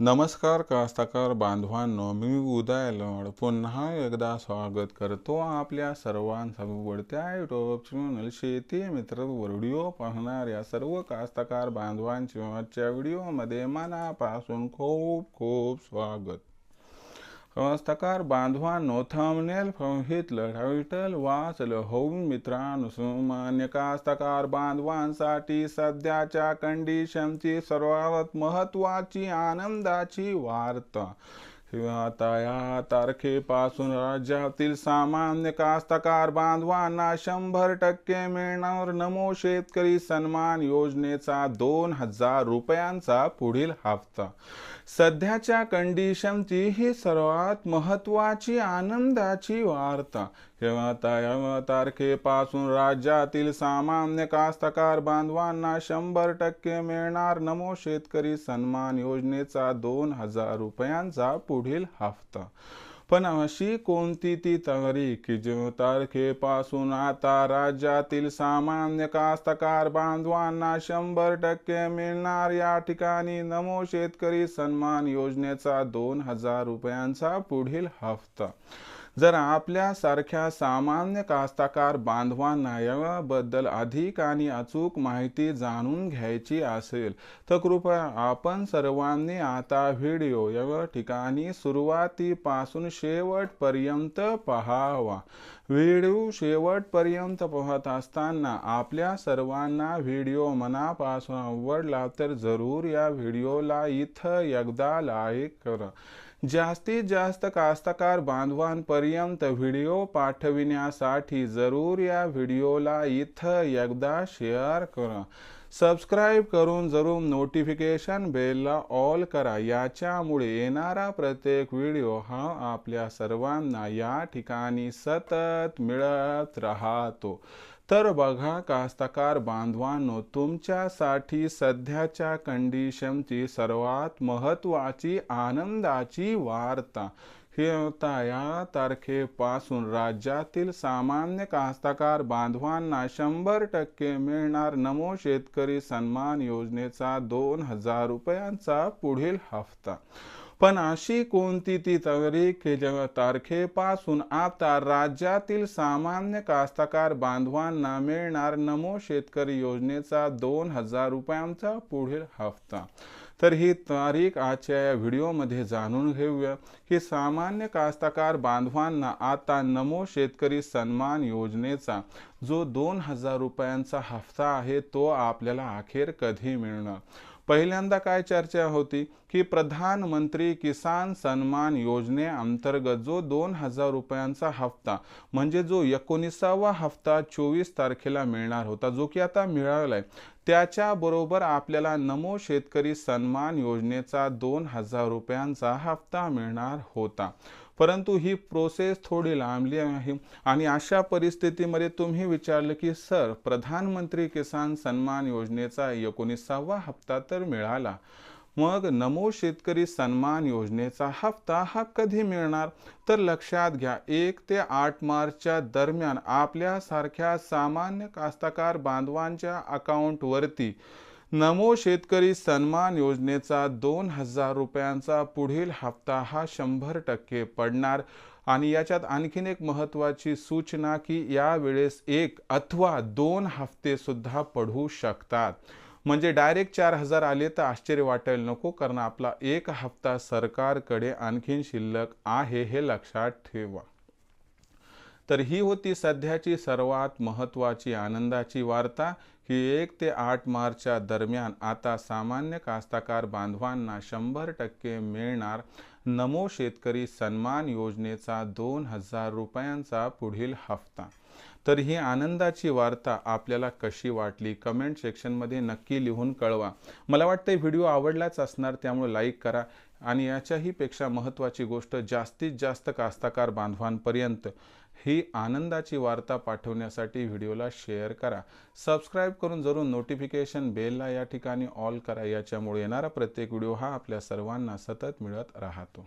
नमस्कार कास्तकार बांधवांनो मी उदय लड. पुन्हा एकदा स्वागत करतो आपल्या सर्वांच्या युट्यूब चॅनल शेती मित्र व्हिडिओ पाहणाऱ्या सर्व कास्तकार बांधवांचे आजच्या व्हिडिओमध्ये मनापासून खूप खूप स्वागत. कास्तकार बांधवांनो थंबनेल पाहितलं टायटल वाचलं होऊन मित्रांनो सामान्य कास्तकार बांधवांसाठी सध्याच्या कंडिशनची सर्वात महत्वाची आनंदाची वार्ता. आता या तारखेपासून राज्यातील सामान्य कास्तकार बांधवांना शंभर टक्के मिळणार नमो शेतकरी सन्मान योजनेचा दोन हजार रुपयांचा पुढील हप्ता. सध्याच्या कंडिशनची ही सर्वात महत्वाची आनंदाची वार्ता. आता तारखेपासून राज्यातील सामान्य कास्तकार बांधवांना शंभर टक्के मिळणार नमो शेतकरी सन्मान योजनेचा दोन हजार रुपयांचा पुढील हफ्ता. पण अशी कोणती ती तारीख की जो तारखेपासून आता राज्यातील सामान्य कास्तकार बांधवांना शंभर टक्के मिळणार? या ठिकाणी नमो शेतकरी सन्मान योजनेचा दोन हजार रुपयांचा पुढील हप्ता जर आपल्यासारख्या सामान्य कास्ताकार बांधवांना याबद्दल अधिक आणि अचूक माहिती जाणून घ्यायची असेल तर कृपया आपण सर्वांनी आता व्हिडिओ या ठिकाणी सुरुवातीपासून शेवटपर्यंत पहावा. व्हिडिओ शेवटपर्यंत पाहत असताना आपल्या सर्वांना व्हिडिओ मनापासून आवडला तर जरूर या व्हिडिओला इथं एकदा लाईक करा. जास्तीत जास्त कास्तकार बांधवांपर्यंत व्हिडिओ पाठविण्यासाठी जरूर या व्हिडिओला इथं एकदा शेअर करा. सबस्क्राईब करून जरूर नोटिफिकेशन बेलला ऑल करा. याच्यामुळे येणारा प्रत्येक व्हिडिओ हा आपल्या सर्वांना या ठिकाणी सतत मिळत राहतो. तर बघा कास्तकार बांधवांनो तुमच्यासाठी सध्याच्या कंडिशनची सर्वात महत्वाची आनंदाची वार्ता. होता या तारखेपासून राज्यातील सामान्य कास्तकार बांधवांना शंभर टक्के मिळणार नमो शेतकरी सन्मान योजनेचा दोन हजार रुपयांचा पुढील हप्ता पण अशी कोणती ती तारीख जेव्हा तारखेपासून आता राज्यातील सामान्य कास्तकार बांधवांना मिळणार नमो शेतकरी योजनेचा दोन हजार रुपयांचा पुढील हप्ता? तर ही तारीख आजच्या या व्हिडिओमध्ये जाणून घेऊया की सामान्य कास्तकार बांधवांना आता नमो शेतकरी सन्मान योजनेचा जो दोन हजार रुपयांचा हप्ता आहे तो आपल्याला अखेर कधी मिळणार? पहिल्यांदा काय चर्चा होती की प्रधानमंत्री किसान सन्मान योजनेअंतर्गत जो दोन हजार रुपयांचा हप्ता म्हणजे जो एकोणीसावा हप्ता चोवीस तारखेला मिळणार होता जो की आता मिळालाय त्याच्याबरोबर आपल्याला नमो शेतकरी सन्मान योजनेचा दोन हजार रुपयांचा हप्ता मिळणार होता. परंतु ही प्रोसेस थोडी लांबली आहे आणि अशा परिस्थितीमध्ये तुम्ही विचारलं की सर प्रधानमंत्री किसान सन्मान योजनेचा एकोणीसावा हप्ता तर मिळाला. मग नमो शेतकरी सन्मान योजनेचा हप्ता हा कधी मिळणार? तर लक्षात घ्या एक ते आठ मार्चच्या दरम्यान आपल्यासारख्या सामान्य कास्तकार बांधवांच्या अकाउंटवरती नमो शेतकरी सन्मान योजनेचा दोन हजार रुपयांचा पुढील हप्ता हा शंभर टक्के पडणार. आणि याच्यात आणखीन एक महत्त्वाची सूचना की यावेळेस एक अथवा दोन हफ्ते सुद्धा पडू शकतात. म्हणजे डायरेक्ट चार हजार आले तर आश्चर्य वाटायला नको कारण आपला एक हप्ता सरकारकडे आणखीन शिल्लक आहे हे लक्षात ठेवा. तर ही होती सध्याची सर्वात महत्त्वाची आनंदाची वार्ता. ही एक ते आठ मार्चच्या दरम्यान आता सामान्य कास्ताकार बांधवांना शंभर टक्के मिळणार नमो शेतकरी सन्मान योजनेचा दोन हजार रुपयांचा पुढील हप्ता तर ही आनंदाची वार्ता आपल्याला कशी वाटली? कमेंट सेक्शनमध्ये नक्की लिहून कळवा. मला वाटतं व्हिडिओ आवडलाच असणार त्यामुळे लाईक करा. आणि याच्याही पेक्षा महत्त्वाची गोष्ट जास्तीत जास्त कास्ताकार बांधवांपर्यंत ही आनंदाची वार्ता पाठवण्यासाठी व्हिडिओला शेअर करा. सबस्क्राईब करून जरूर नोटिफिकेशन बेलला या ठिकाणी ऑल करा. याच्यामुळे येणारा प्रत्येक व्हिडिओ हा आपल्या सर्वांना सतत मिळत राहतो.